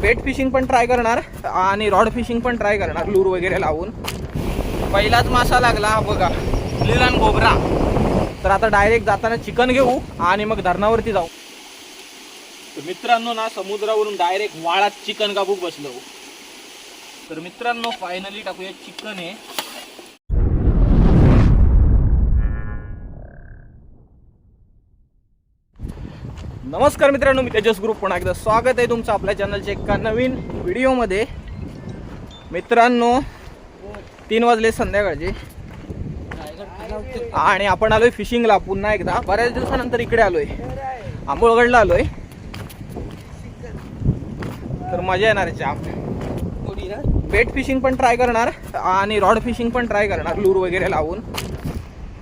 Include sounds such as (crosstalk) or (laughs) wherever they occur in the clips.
Bait fishing पण try करणार आणि रॉड फिशिंग पण ट्राय करणार लूर वगैरे लावून. पहिलाच मासा लागला बघा लिलान गोबरा तर आता डायरेक्ट जाताना चिकन घेऊ आणि मग धरणावरती जाऊ. तर मित्रांनो ना समुद्रावरून डायरेक्ट वाळात चिकन कापूक बसलो. तर मित्रांनो फायनली टाकूया चिकन आहे नमस्कार मित्रांनो मी तेजस ग्रुप. पुन्हा एकदा स्वागत आहे तुमचं आपल्या चॅनलच्या एका नवीन व्हिडिओमध्ये. मित्रांनो तीन वाजले संध्याकाळचे. आणि आपण आलोय फिशिंगला पुन्हा एकदा. बऱ्याच दिवसानंतर इकडे आलोय. आंबोळगडला आलोय. तर मजा येणार आहे जाम बेट फिशिंग पण ट्राय करणार आणि रॉड फिशिंग पण ट्राय करणार लूर वगैरे लावून.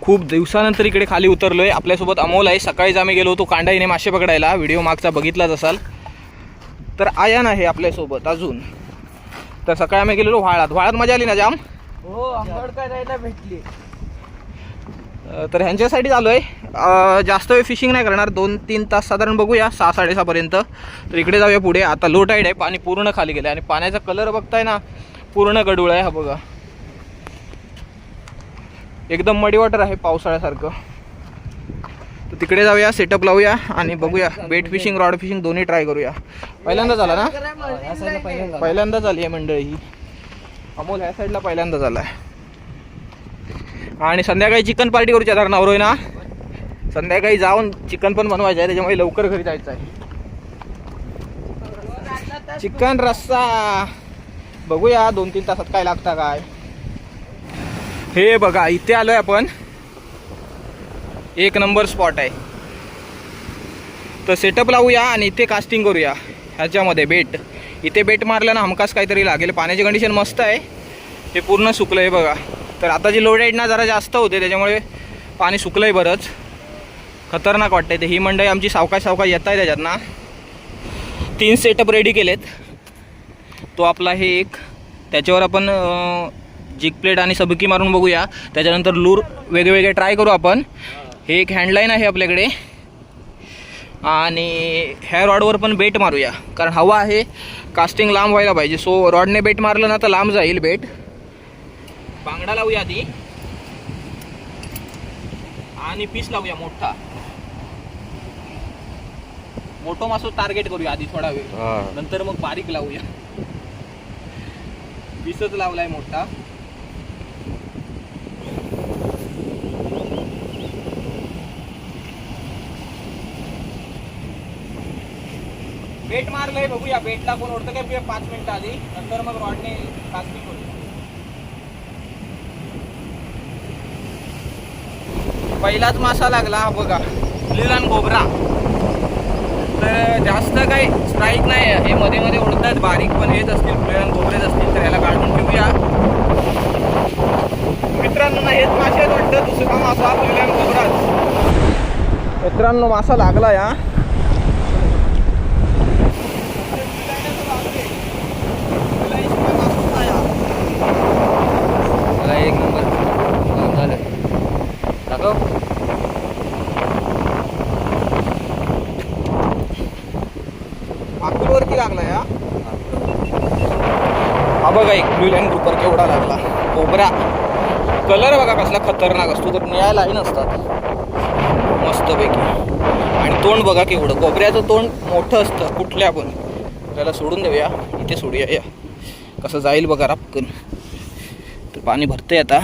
खूप दिवसानंतर इकडे खाली उतरलोय. आपल्यासोबत अमोल आहे. सकाळीच आम्ही गेलो होतो कांडाईने मासे पकडायला. व्हिडिओ मागचा बघितलाच असाल. तर आयान आहे आपल्यासोबत अजून. तर सकाळी आम्ही गेलेलो व्हाळात. व्हाळात मजा आली ना जाम? हो आंबड करायला भेटली. तर ह्यांच्यासाठी आलोय अं, जास्त वेळ फिशिंग नाही करणार. दोन तीन तास साधारण बघूया. सहा साडेसहापर्यंत तर इकडे जाऊया पुढे. आता लो टाईड आहे. पाणी पूर्ण खाली गेलं आणि पाण्याचा कलर बघताय ना पूर्ण गडूळ आहे. हा बघा. एकदम मडी वॉटर आहे पावसाळ्यासारखं. तर तिकडे जाऊया सेटअप लावूया आणि बघूया. बेट फिशिंग रॉड फिशिंग दोन्ही ट्राय करूया. पहिल्यांदा झाला ना? पहिल्यांदा झाली आहे मंडळी ही. अमोल ह्या साईडला पहिल्यांदा झाला आहे आणि संध्याकाळी चिकन पार्टी करूच्या तर नवरोय ना? संध्याकाळी जाऊन चिकन पण बनवायचं आहे त्याच्यामुळे लवकर घरी जायचं आहे. चिकन रस्सा. बघूया दोन तीन तासात काय लागतं काय? हे बघा इथे आलोय आपण. एक नंबर स्पॉट आहे. तर सेटअप लावूया आणि इथे कास्टिंग करूया. ह्याच्यामध्ये बेट इथे बेट मारलं ना हमकास काहीतरी लागेल. पाण्याची कंडिशन मस्त आहे. हे पूर्ण सुकलं आहे बघा. तर आता जी लोड ना जरा जास्त होते त्याच्यामुळे पाणी सुकलं आहे बरंच. खतरनाक वाटतंय ते. ही मंडळी आमची सावकाश सावकाश येत आहे त्याच्यात ना. तीन सेटअप रेडी केलेत. तो आपला हे एक. त्याच्यावर आपण जिग प्लेट आणि सबकी मारून बघूया. त्याच्यानंतर लूर वेगवेगळे ट्राय करू आपण. हे एक हँडलाईन आहे आपल्याकडे. आणि ह्या रॉडवर पण बेट मारूया. कारण हवा आहे कास्टिंग लांब व्हायला पाहिजे. सो रॉडने बेट मारलं ना तर लांब जाईल बेट. बांगडा लावूया आधी. आणि पीस लावूया मोठा. मोठो मासो टार्गेट करूया आधी थोडा वेळ. नंतर मग बारीक लावूया. (laughs) पीसच लावलाय मोठा. बेट मारलंय बघूया. बेटला कोण ओढतं काय? बघूया पाच मिनिटं आधी. नंतर मग रॉडने कास्टिंग करूया पहिलाच मासा लागला हा बघा. लिलान गोबरा तर जास्त काही स्ट्राईक नाही आहे. हे मध्ये मध्ये उडतात बारीक पण हेच असतील. फुलेलान गोबरेच असतील तर याला काढून ठेवूया. मित्रांनो ना हेच मासे वाटतं. दुसरा मासा फुलेलान गोबराच मित्रांनो मासा लागला या एक नंबर झालं दाखव आकुलवरती लागला या. हा बघा एक ब्लू लाईन ग्रुपर केवढा लागला. कोबरा कलर बघा कसला खतरनाक असतो तर निळ्या नसतात मस्तपैकी. आणि तोंड बघा केवढं. कोबऱ्याचं तोंड मोठं असतं कुठल्या पण. त्याला सोडून देऊया. इथे सोडूया या. कसं जाईल बघा रापकन. तर पाणी भरतंय आता.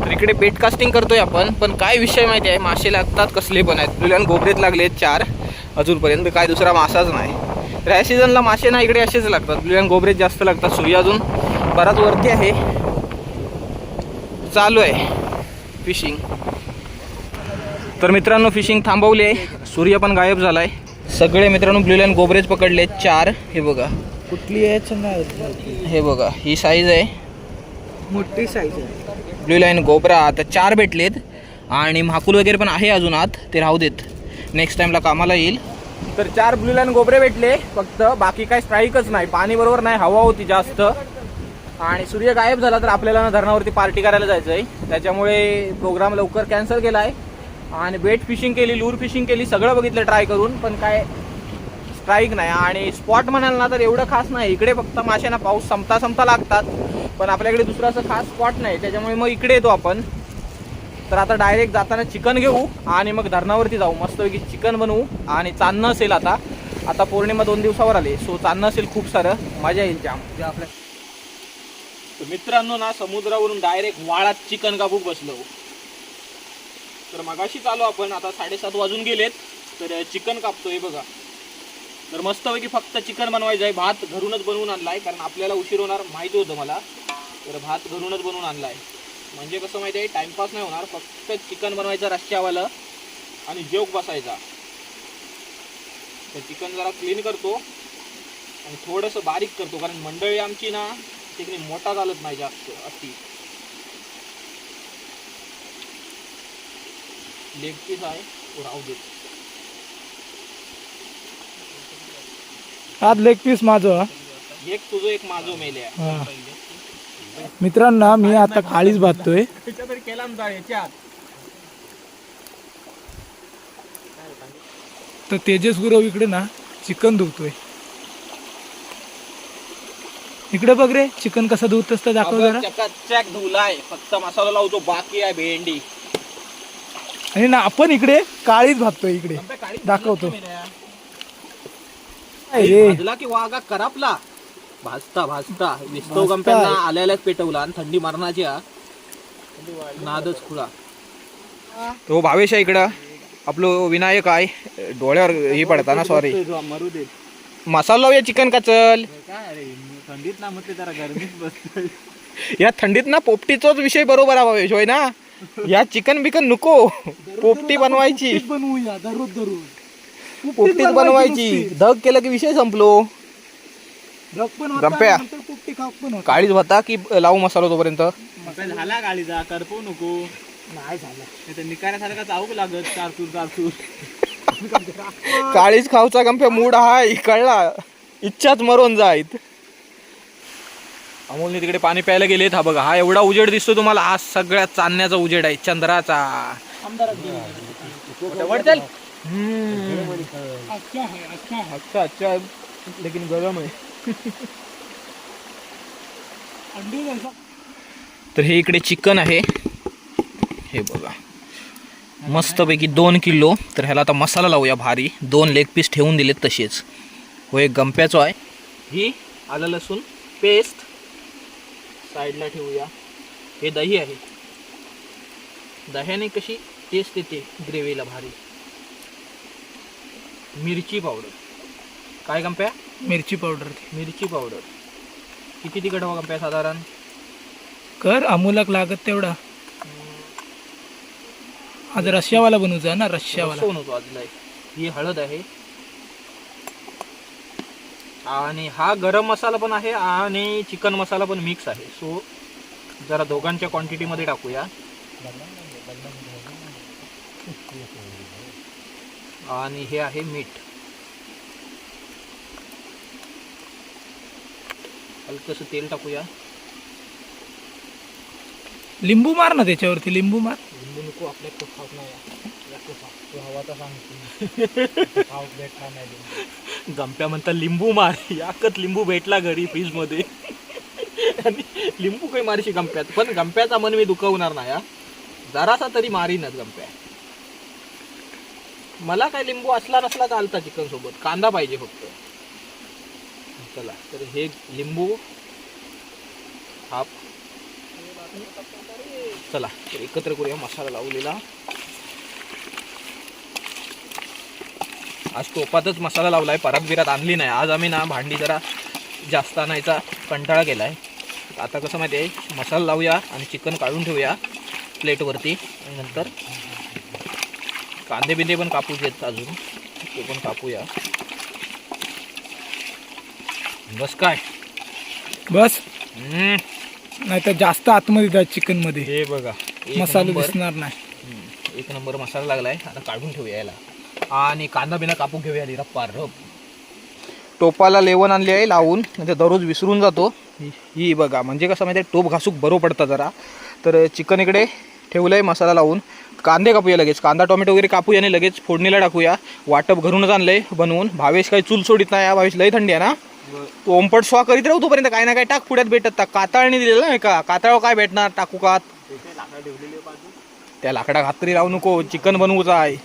तर इकडे बेट कास्टिंग करतोय आपण पण काय विषय माहिती आहे? मासे लागतात कसले पण आहेत. दुल्यान गोबरेत लागलेत चार. अजूनपर्यंत काय दुसरा मासाच नाही. तर ह्या सीझनला मासे ना इकडे असेच लागतात. दुल्यान गोबरेत जास्त लागतात. सूर्य अजून बराच वरती आहे. चालू आहे. फिशिंग तर मित्रांनो फिशिंग थांबवली आहे. सूर्य पण गायब झालाय. सगळे मित्रांनो ब्ल्यू लाईन गोबरेज पकडले. चार. हे बघा. कुठली आहे हे बघा. ही साईज आहे. मोठी साईज आहे. ब्ल्यू लाईन गोबरा आता चार भेटलेत. आणि महाकुल वगैरे पण आहे अजून आत. ते राहू देत. नेक्स्ट टाइमला कामाला येईल. तर चार ब्लू लाईन गोबरे भेटले. फक्त बाकी काय स्ट्राईकच नाही. पाणी बरोबर नाही हवा होती जास्त. आणि सूर्य गायब झाला तर आपल्याला ना धरणावरती पार्टी करायला जायचं आहे त्याच्यामुळे प्रोग्राम लवकर कॅन्सल केला आहे आणि बेट फिशिंग केली लूर फिशिंग केली सगळं बघितलं ट्राय करून. पण काय स्ट्राईक नाही. आणि स्पॉट म्हणाल ना तर एवढं खास नाही. इकडे फक्त मासे ना पाऊस संपता संपता लागतात. पण आपल्याकडे दुसरा असं खास स्पॉट नाही. त्याच्यामुळे मग इकडे येतो आपण. तर आता डायरेक्ट जाताना चिकन घेऊ आणि मग धरणावरती जाऊ. मस्तपैकी चिकन बनवू आणि चांदणं असेल आता. आता पौर्णिमा दोन दिवसावर आले सो चांदणं असेल खूप सारं. मजा येईल जाम. जे आपल्या मित्रांनो ना समुद्रावरून डायरेक्ट वाळात चिकन कापूक बसलो. तर मगाशी चालू आपण आता साडेसात वाजून गेलेत तर चिकन कापतोय बघा. तर मस्तपैकी फक्त चिकन बनवायचं आहे. भात घरूनच बनवून आणलाय कारण आपल्याला उशीर होणार माहिती होतं मला. तर भात घरूनच बनवून आणलाय. म्हणजे कसं माहिती आहे टाइमपास नाही होणार फक्त चिकन बनवायचं रश्श्यावालं आणि जेवक बसायचा. तर चिकन जरा क्लीन करतो आणि थोडंसं बारीक करतो कारण मंडळी आमची ना तिकडे मोठा चालत नाही जास्त अति. लेग पीस आहे राहू देत आज लेग पीस माझं एक तुझं एक माझं मेले आहे. मित्रांनो मी आता काळीच त्याच्या तरी तेजस गुरव इकडे ना चिकन धुतोय. इकडे बघ रे चिकन कसं धुत असतं दाखव जरा. चकाचक धुलाय. फक्त मसाला लावतो बाकी आहे भेंडी. आणि ना आपण इकडे काळीच भाततोय इकडे. दाखवतो. भाजला की वागा करापला? भाजता भाजता. विस्तव भाजता. गंप्यांना आल्यालाच पेटवला आणि थंडी मारण्याची हा. नादच खुळा. तो भावेश आहे इकडं. आपलं विनायक आहे. डोळ्यावर हे पडता ना सॉरी मरू दे मसाला लावूया चिकन का चल? काय अरे थंडीत ना म्हटले जरा गरमीच बसतोय या थंडीत ना पोपटीचाच विषय बरोबर आहे भावेश होय ना? या चिकन बिकन नको. पोपटी बनवायची. बनवूया दररोज दररोज. पोपटीच बनवायची धग केलं की विषय संपलो. गंप्या. पोपटी खाप पण होता. काळीच होता की लावू मसाला तोपर्यंत? मग झाला गाडीचा करपू नको. नाही झालं. निकाऱ्यासारखा चावू लागत चारतूर चारतूर काळीच खाऊचा गंप्या मूड हाय कळला. इच्छाच मरून जायत अमोलने तिकडे पाणी प्यायला गेलेत हा बघा हा एवढा उजेड दिसतो तुम्हाला. हा सगळ्यात चांदण्याचा उजेड आहे चंद्राचा. अच्छा है अच्छा है अच्छा अच्छा. लेकिन गरम आहे. तर हे इकडे चिकन आहे. हे बघा. मस्तपैकी दोन किलो. तर ह्याला आता मसाला लावूया भारी. दोन लेग पीस ठेवून दिलेत तसेच. हो एक गंप्याचो आहे. ही आलं लसूण पेस्ट साईडला ठेवूया. हे दही आहे. दह्याने कशी टेस्ट येते ग्रेव्हीला भारी. मिरची पावडर काय गंप्या? मिरची पावडर. मिरची पावडर. किती तिखट गंप्या साधारण? कर अमूलक लागत तेवढा. आज रश्यावाला बनवचा ना रश्यावाला सोन होतो आजला ही हळद आहे. आणि हा गरम मसाला पण आहे आणि चिकन मसाला पण मिक्स आहे. सो जरा दोघांच्या क्वांटिटीमध्ये टाकूया. आणि हे आहे मीठ. हलकस तेल टाकूया. लिंबू मार ना त्याच्यावरती लिंबू मार. लिंबू नको आपल्या खूप खात नाही गंप्या म्हणता लिंबू मार. याकत लिंबू भेटला घरी फ्रीजमध्ये आणि लिंबू काही मारशी गंप्यात. पण गंप्याचा मन मी दुखवणार नाही हा. जरासा तरी मारीनच गंप्या. मला काय लिंबू असला नसला चालता चिकन सोबत कांदा पाहिजे फक्त. चला तर हे लिंबू हाफ. चला तर एकत्र करूया मसाला लावलेला. आज टोपातच मसाला लावलाय परत बिरात आणली नाही. आज आम्ही ना भांडी जरा जास्त आणायचा कंटाळा केला आहे आता कसं माहिती आहे मसाला लावूया आणि चिकन काढून ठेवूया प्लेटवरती. आणि नंतर कांदे बिंदे पण कापूस घेत अजून ते पण कापूया. बस काय? बस? हम्म, नाही तर जास्त आतमध्ये जात चिकनमध्ये. हे बघा एक मसाला नंबर. दिसणार नाही. हम्म, एक नंबर मसाला लागलाय. आता काढून ठेवूया याला. आणि कांदा बिना कापून घेऊया आधी रप्पा रप. टोपाला लेवण आणली आहे लावून. म्हणजे दररोज विसरून जातो. ही- ही बघा म्हणजे कसं माहिती आहे टोप घासूक बरो पडतं जरा. तर चिकन इकडे ठेवलं आहे मसाला लावून. कांदे कापूया लगेच. कांदा टोमॅटो वगैरे कापूया आणि लगेच फोडणीला टाकूया. वाटप घरूनच आणलंय बनवून. भावेश काही चूल सोडित नाही या भावेश लय थंडी आहे ना. तो ओंपट स्वा करीत राहू तोपर्यंत काय ना काय टाक पुढ्यात भेटत टाक काताळणी दिलेलं नाही का? काताळ काय भेटणार? टाकू का? त्या लाकडा खात्री राहू नको. चिकन बनवूचा आहे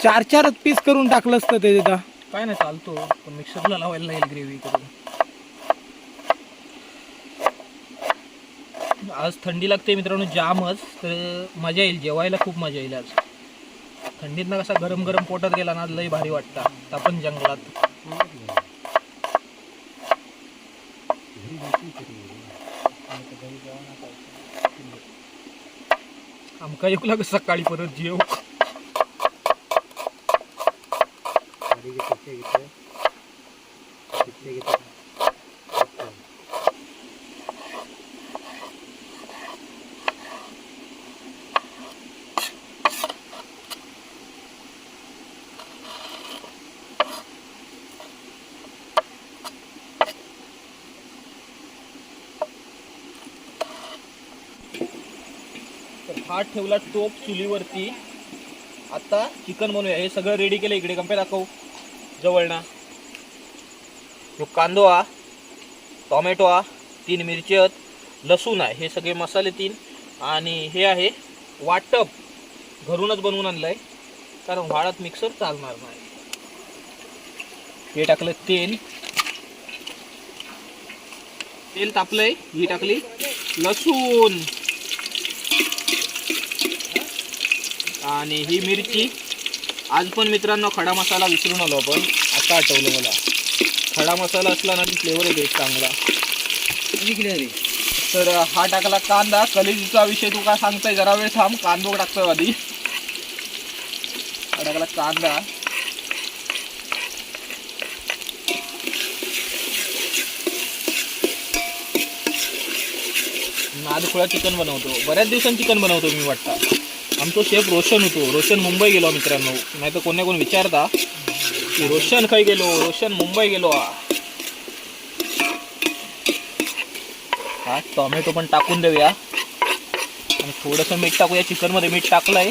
चार चार पीस करून टाकलं असतं ते तिथं. काय नाही चालतो. पण मिक्सरला लावायला लागेल ग्रेव्ही करून. आज थंडी लागते मित्रांनो जामच. तर मजा येईल जेवायला खूप मजा येईल आज. थंडीतनं कसा गरम गरम पोटात गेला ना लई भारी वाटतं. आपण जंगलात. आमका येऊ लाग सकाळी परत जेव आधी घे, तिथे घेतलं. तिथे घेतलं. तर हा ठेवला टोप चुलीवरती. आता चिकन बनवूया. हे सगळं रेडी केलं इकडे. कंपे दाखवू. जवळ ना. ह्यो कांदो आ टोमॅटो आ तीन मिरची लसूण आहे. हे सगळे मसाले तीन. आणि हे आहे वाटप. घरूनच बनवून आणलं आहे कारण वाळात मिक्सर चालणार नाही. हे टाकलं तेल. तेल तापलंय. ही टाकली लसूण. आणि ही मिरची. आज पण मित्रांनो खडा मसाला विसरून आलो आपण. आता आठवलं मला. खडा मसाला असला ना की फ्लेवर येते एक चांगला. तर हा टाकला कांदा. कलेजीचा विषय तू काय सांगताय? जरा वेळ थांब. कांदो टाकतोय आधी. हा टाकला कांदा. नादखुळा चिकन बनवतो. बऱ्याच दिवसांनी चिकन बनवतो मी वाटतं. आमचा शेफ रोशन होतो. रोशन मुंबई गेलो मित्रांनो. नाही तर कोण कोण विचारता की रोशन खाय गेलो रोशन मुंबई गेलो. हा टॉमॅटो पण टाकून देऊया. आणि थोडंसं मीठ टाकूया. चिकनमध्ये मीठ टाकलंय.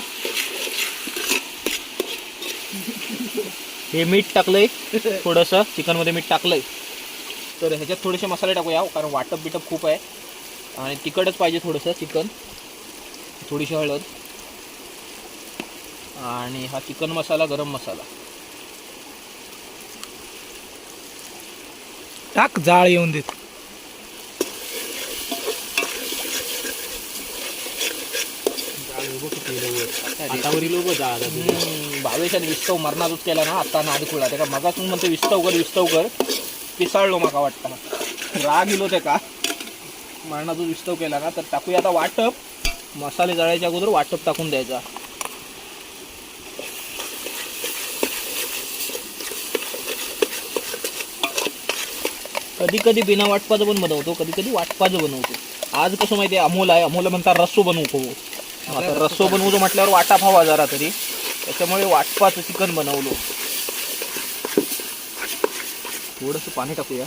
हे मीठ टाकलंय. थोडंसं चिकनमध्ये मीठ टाकलंय. तर ह्याच्यात थोडेसे मसाले टाकूया कारण वाटप बिटप खूप आहे. आणि तिखटच पाहिजे थोडंसं चिकन. थोडीशी हळद. आणि हा चिकन मसाला गरम मसाला. टाक जाळ येऊन देत. भावेशाने विस्तव मरणातच केला ना आता नाद खुळा त्या मगासून म्हणते विस्तव कर विस्तव कर. पिसाळलो माका वाटतं. राग इलो ते का मरणातून विस्तव केला ना तर टाकूया आता वाटप. मसाले जळायच्या अगोदर वाटप टाकून द्यायचा. कधी कधी बिना वाटपाचं पण बनवतो कधी कधी वाटपाचं बनवतो. आज कसं माहिती आहे अमोल आहे अमोल म्हणता रस्सो बनवू आता रस्सो बनवतो म्हटल्यावर वाटा हवा जरा तरी. त्याच्यामुळे वाटपाचं चिकन बनवलो. थोडंसं पाणी टाकूया.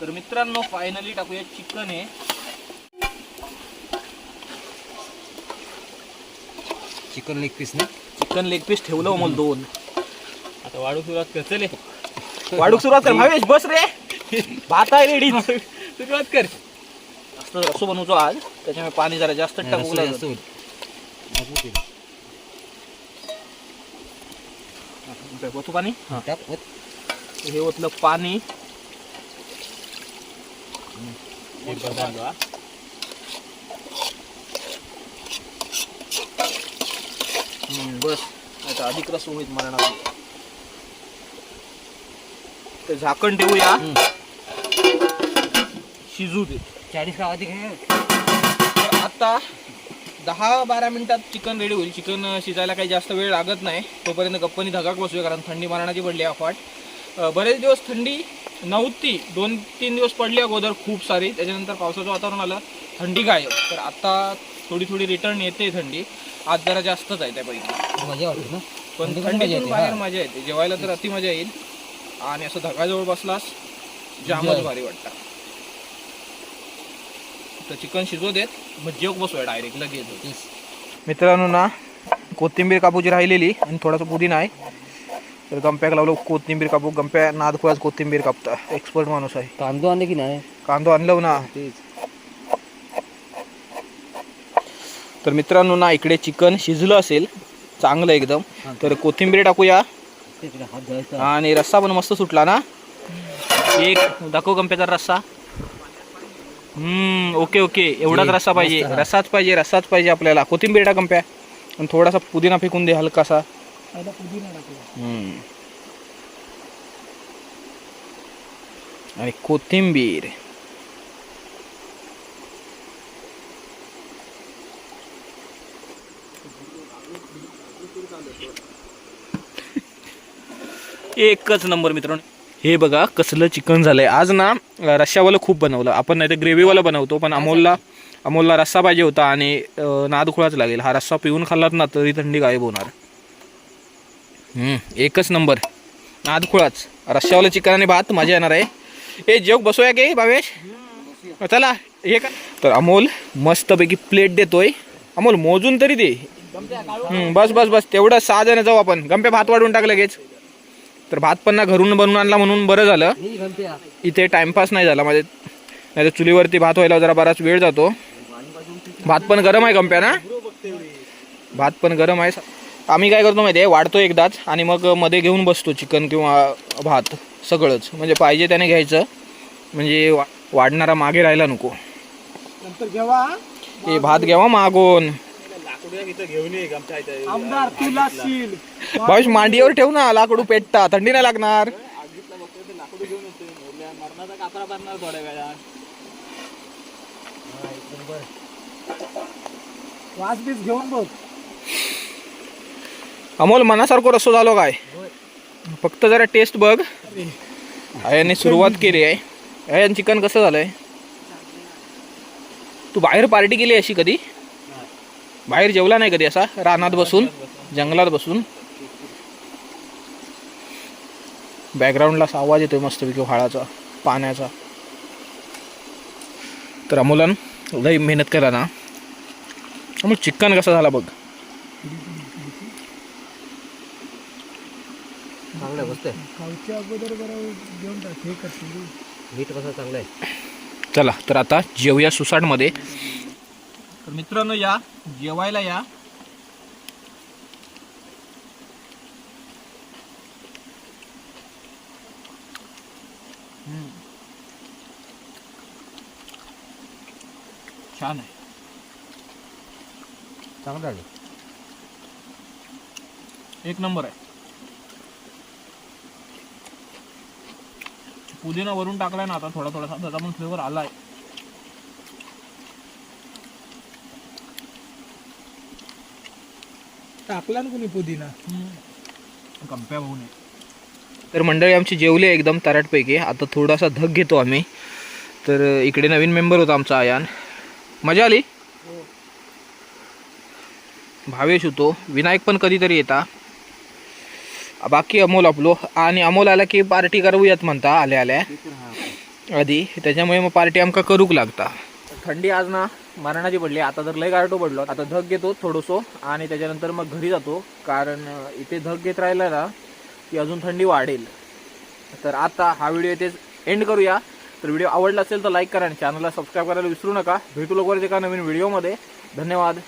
तर मित्रांनो फायनली टाकूया चिकन आहे चिकन लेग पीस ना? चिकन लेग पीस ठेवलं अमोल दोन. वाढू सुरुवात कर चले वाढूक सुरुवात कर भावेश बस रे. भात आहे रेडी (laughs) सुरुवात कर. जास्त रस्सो बनवतो आज. त्याच्यामुळे पाणी जरा जास्त टाकू ओतू पाणी. हे. ओतलं पाणी. बस. आता अधिक रस होईल मरणार ते झाकण ठेवूया. शिजू दे. चाळीस तर आता दहा बारा मिनिटात चिकन रेडी होईल. चिकन शिजायला काही जास्त वेळ लागत नाही. तोपर्यंत गप्पनी धगाक बसूया कारण थंडी मारणाची पडली अफाट बरेच दिवस थंडी नव्हती. दोन तीन दिवस पडली अगोदर खूप सारी. त्याच्यानंतर पावसाचं वातावरण आलं. थंडी गायब. तर आता थोडी थोडी रिटर्न येते थंडी. आज जरा जास्तच आहे त्यापैकी. मजा वाटते ना? पण थंडीतून येते, बाहेर. मजा येते. जेवायला तर अति मजा येईल. आणि असं धगाजवळ बसलास जामच. भारी वाटतं. तर चिकन शिजवू देत मग जेव बसूया डायरेक्ट लगेच. मित्रांनो ना कोथिंबीर कापूची राहिलेली आणि थोडासा पुदिना आहे. तर गंप्याक लावलं कोथिंबीर कापू. गंप्या नाद खुळाच कोथिंबीर कापता. एक्सपर्ट माणूस आहे. कांदो आणले की नाही? कांदो आणलं ना. तर मित्रांनो ना इकडे चिकन शिजलं असेल चांगलं एकदम. तर कोथिंबीर टाकूया. आणि रस्सा पण मस्त सुटला ना? एक दाखव गंप्याचा रस्सा. हम्म ओके ओके. एवढाच रस्सा पाहिजे. रस्साच पाहिजे रस्साच पाहिजे आपल्याला. कोथिंबीर टाक गंप्या. आणि थोडासा पुदिना फेकून दे हलकासा. आणि कोथिंबीर. एकच नंबर मित्रांनो. हे बघा कसलं चिकन झालंय. आज ना रश्शावालं खूप बनवलं. आपण नाही तर ग्रेव्हीवालं बनवतो पण अमोलला अमोलला रस्सा पाहिजे होता आणि नादखुळाच लागेल. हा रस्सा पिऊन खाल्लात ना तरी थंडी गायब होणार. एकच नंबर. नादखुळाच. रश्शावालं चिकन आणि भात मजा येणार आहे. हे जेव बसूया की भावेश? चला हे का? तर अमोल मस्तपैकी प्लेट देतोय. अमोल मोजून तरी दे. बस बस बस. तेवढं सहा जण जाऊ आपण. गंपे भात वाढून टाक लगेच. तर भात पण ना घरून बनवून आणला म्हणून बरं झालं. इथे टाइमपास नाही झाला माझे. नाही तर चुलीवरती भात व्हायला जरा बराच वेळ जातो. भात पण गरम आहे गंप्या ना? भात पण गरम आहे. आम्ही काय करतो माहिती आहे वाढतो एकदाच आणि मग मध्ये घेऊन बसतो चिकन किंवा भात सगळंच. म्हणजे पाहिजे त्याने घ्यायचं. म्हणजे वाढणारा मागे राहायला नको. नंतर जेव्हा हे. भात घ्यावा मागून. आमदार तुला शील. भावेश मांडीवर ठेव ना लाकडू पेटता थंडी नाही लागणार. वास बीस घेऊन बघ. अमोल मनासारखं रस्सो झालो काय? फक्त जरा टेस्ट बघ. याने सुरुवात केली आहे. अयान चिकन कसं झालंय? तू बाहेर पार्टी केली अशी कधी? बाहेर जेवला नाही कधी असा? रानात बसून जंगलात बसून. बॅकग्राऊंडला असा आवाज येतोय मस्तपैकी व्हाळाचा पाण्याचा. तर अमोलन लई मेहनत करा ना. अमोल चिकन कसा झाला बघ. चांगलं खाऊच्या अगोदर घेऊन टाक हे. मीठ कसं चांगलं आहे. चला तर आता जेवूया सुसाटमध्ये. तर मित्रांनो या जेवायला या. छान आहे. चांगलं आहे एक नंबर आहे. पुदिना वरून टाकलाय ना आता थोडा थोडासा त्याचा पण फ्लेवर आलाय. टाकला ना कोणी पुदिना? कंप्या होऊ नये तर मंडळी आमची जेवली आहे एकदम तराटपैकी. आता थोडासा धग घेतो आम्ही. तर इकडे नवीन मेंबर होता आमचा आयान. मजा आली? भावेश होतो. विनायक पण कधीतरी येता. बाकी अमोल आपलो. आणि अमोल आला की पार्टी करूयात म्हणता आल्या आल्या. आधी. त्याच्यामुळे मग पार्टी आमका करूक लागता. थंडी आज ना मरणाची पडली. आता तर लय गारटो पडलो. आता धग घेतो थोडंसं आणि त्याच्यानंतर मग घरी जातो. कारण इथे धग घेत राहिला ना की अजून थंडी वाढेल. तर आता हा व्हिडिओ इथेच एंड करूया. तर व्हिडिओ आवडला असेल तर लाईक करा आणि चॅनलला सबस्क्राईब करायला विसरू नका. भेटू लवकरच एका नवीन व्हिडिओमध्ये धन्यवाद.